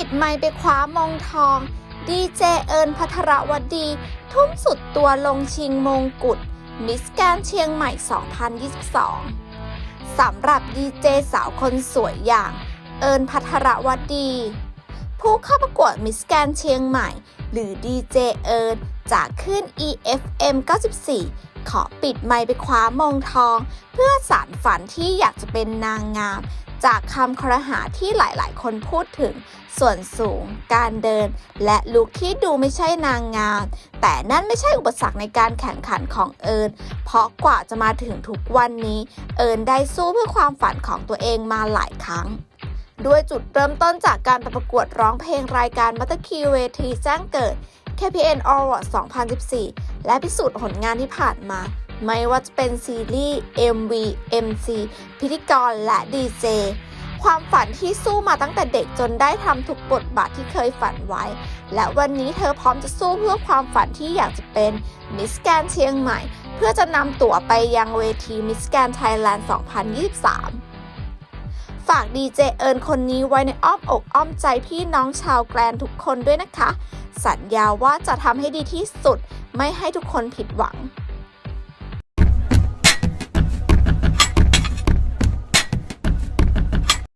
ิดไมค์ไปคว้ามงทอง ดีเจเอิญพัทรวดี ทุ่มสุดตัวลงชิงมงกุฎมิสแกรนเชียงใหม่ 2022 สำหรับดีเจสาวคนสวยอย่าง เอิญพัทรวดี ผู้เข้าประกวดมิสแกรนเชียงใหม่ หรือดีเจเอิญจากขึ้น EFM 94 ขอปิดไมค์ไปคว้ามงทอง เพื่อสารฝันที่อยากจะเป็นนางงาม จากคำครหาที่หลายๆ คนพูดถึง ส่วนสูง การเดิน และลุคที่ดูไม่ใช่นางงาม แต่นั่นไม่ใช่อุปสรรคในการแข่งขันของเอิญ เพราะกว่าจะมาถึงทุกวันนี้ เอิญได้สู้เพื่อความฝันของตัวเองมาหลายครั้งด้วยจุดเริ่มต้นจากการไปประกวดร้องเพลงรายการมัตคีเวทีแจ้งเกิด KPN Award 2014 และพิสูจน์ผลงานที่ผ่านมา ไม่ว่าจะเป็นซีรีส์ MV MC พิธีกรและดีเจ ความฝันที่สู้มาตั้งแต่เด็กจนได้ทำทุกบทบาทที่เคยฝันไว้ และวันนี้เธอพร้อมจะสู้เพื่อความฝันที่อยากจะเป็นมิสแกนเชียงใหม่ เพื่อจะนำตั๋วไปยังเวทีมิสแกนไทยแลนด์2023ฝากดีเจเอิญคนนี้ไว้ในอ้อมอกอ้อมใจพี่น้องชาวแกลนทุกคนด้วยนะคะ สัญญาว่าจะทำให้ดีที่สุด ไม่ให้ทุกคนผิดหวัง